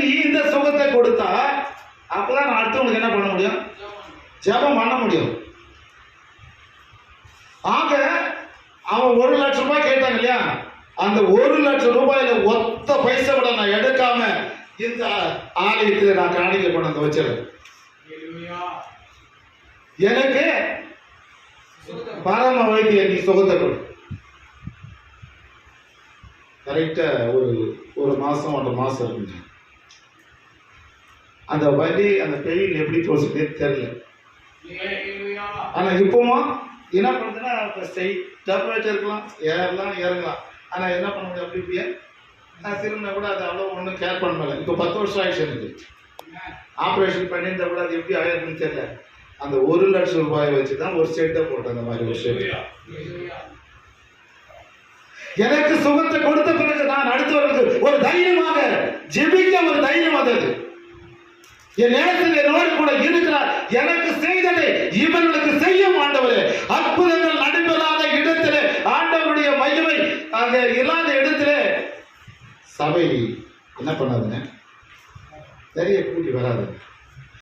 நீ இந்த சுகத்தை கொடுத்தா அப்பதான் நான் அடுத்தவங்களுக்கு என்ன பண்ண முடியும்? ஜெபம் பண்ண முடியும். ஆக அவன் ஒரு லட்சம் ரூபாய் கேட்டாங்க இல்லையா? அந்த ஒரு லட்சம் ரூபாயில ஒத்த பைசா கூட நான் எடுக்காம இந்த ஆலயத்தில் நான் காணிக்கை கொண்டு வச்சிருக்கேன். எனக்கு பரம வைத்திய நீ சுகத்தை கொடு. கரெக்டா ஒரு ஒரு மாசம் ஒன்றரை மாசம் இருக்குங்க அந்த வலி அந்த பெயின் எப்படி போச்சுன்னே தெரியல. ஆனா இப்போமா என்ன பண்ணுதுன்னா இப்போ ஸ்ட்ரைட்டாக போயிட்டு இருக்கலாம் ஏறலாம் இறங்கலாம் ஆனா என்ன பண்ண முடியும் அப்படி இப்படியே? நான் திரும்பினா கூட அது அவ்வளோ ஒன்றும் கேர் பண்ண முடியல இப்போ பத்து வருஷம் ஆயிடுச்சு எனக்கு. ஆப்ரேஷன் பண்ணியிருந்தா கூட அது எப்படி ஆயிருக்குன்னு தெரியல. அந்த ஒரு லட்சம் ரூபாயை வச்சு தான் ஒரு செட்டை போட்டேன் அந்த மாதிரி ஒரு செட் எனக்கு சுகத்தை கொடுத்த பிறகு நான் அடுத்தவர்களுக்கு ஒரு தைரியமாக என் நேரத்தில் என்னோடு கூட இருக்கிறார். எனக்கு செய்ததை இவர்களுக்கு செய்யும் ஆண்டவரே. அற்புதங்கள் நடைபெறாத இடத்திலே ஆண்டவருடைய மகிமை அங்க இல்லாத இடத்திலே. சபை என்ன பண்ணாதுங்க நிறைய கூட்டி வராது.